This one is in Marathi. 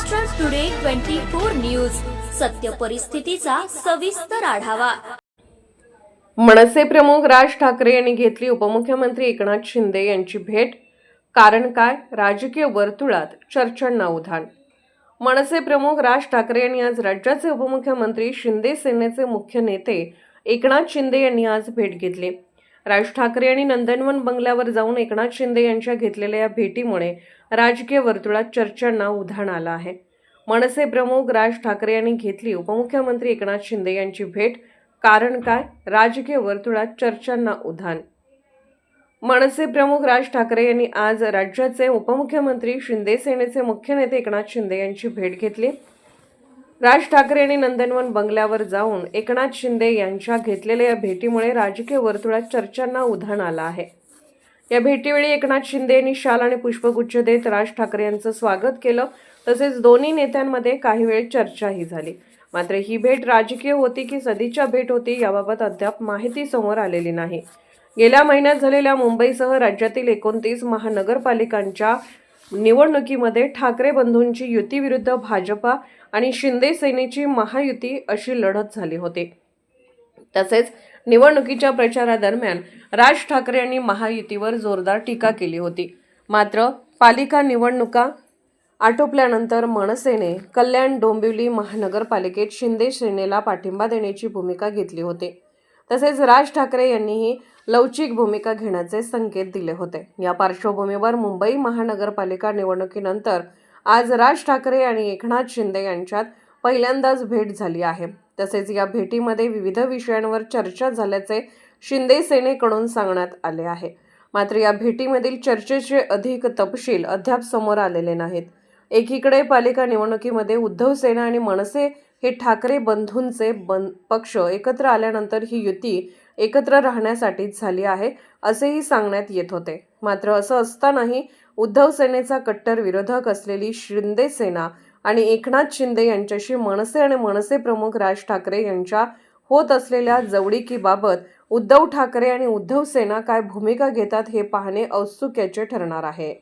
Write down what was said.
Maharashtra today twenty four news सत्य परिस्थितीचा सविस्तर आढावा. मनसे प्रमुख राज ठाकरे यांनी घेतली उपमुख्यमंत्री एकनाथ शिंदे यांची भेट. कारण काय? राजकीय वर्तुळात चर्चांना उधाण. मनसे प्रमुख राज ठाकरे यांनी आज राज्याचे उपमुख्यमंत्री शिंदे सेनेचे मुख्य नेते एकनाथ शिंदे यांनी आज भेट घेतली. राज ठाकरे यांनी नंदनवन बंगल्यावर जाऊन एकनाथ शिंदे यांच्या घेतलेल्या या भेटीमुळे राजकीय वर्तुळात चर्चांना उधाण आलं आहे. मनसे प्रमुख राज ठाकरे यांनी घेतली उपमुख्यमंत्री एकनाथ शिंदे यांची भेट. कारण काय? राजकीय वर्तुळात चर्चांना उधाण. मनसे प्रमुख राज ठाकरे यांनी आज राज्याचे उपमुख्यमंत्री शिंदे सेनेचे मुख्य नेते एकनाथ शिंदे यांची भेट घेतली. राज ठाकरे यांनी नंदनवन बंगल्यावर जाऊन एकनाथ शिंदे यांच्या घेतलेल्या या भेटीमुळे राजकीय वर्तुळात चर्चांना उधाण आलं आहे. या भेटीवेळी एकनाथ शिंदे यांनी शाल आणि पुष्पगुच्छ देत राज ठाकरे यांचं स्वागत केलं. तसेच दोन्ही नेत्यांमध्ये काही वेळ चर्चाही झाली. मात्र ही भेट राजकीय होती की सदिच्छा भेट होती याबाबत अद्याप माहिती समोर आलेली नाही. गेल्या महिन्यात झालेल्या मुंबईसह राज्यातील एकोणतीस महानगरपालिकांच्या निवडणुकीमध्ये ठाकरे बंधूंची युतीविरुद्ध भाजपा आणि शिंदे सेनेची महायुती अशी लढत झाली होती. तसेच निवडणुकीच्या प्रचारादरम्यान राज ठाकरे यांनी महायुतीवर जोरदार टीका केली होती. मात्र पालिका निवडणुका आटोपल्यानंतर मनसेने कल्याण डोंबिवली महानगरपालिकेत शिंदे सेनेला पाठिंबा देण्याची भूमिका घेतली होती. तसेच राज ठाकरे यांनीही लवचिक भूमिका घेण्याचे संकेत दिले होते. या पार्श्वभूमीवर मुंबई महानगरपालिका निवडणुकीनंतर आज राज ठाकरे आणि एकनाथ शिंदे यांच्यात पहिल्यांदाच भेट झाली आहे. तसेच या भेटीमध्ये विविध विषयांवर चर्चा झाल्याचे शिंदे सेनेकडून सांगण्यात आले आहे. मात्र या भेटीमधील चर्चेचे अधिक तपशील अद्याप समोर आलेले नाहीत. एकीकडे पालिका निवडणुकीमध्ये उद्धव सेना आणि मनसे हे ठाकरे बंधूंचे बं पक्ष एकत्र आल्यानंतर ही युती एकत्र राहण्यासाठीच झाली आहे असेही सांगण्यात येत होते. मात्र असं असतानाही उद्धव सेनेचा कट्टर विरोधक असलेली शिंदे सेना आणि एकनाथ शिंदे यांच्याशी मनसे आणि मनसे प्रमुख राज ठाकरे यांच्या होत असलेल्या जवळीकीबाबत उद्धव ठाकरे आणि उद्धव सेना काय भूमिका घेतात हे पाहणे औत्सुक्याचे ठरणार आहे.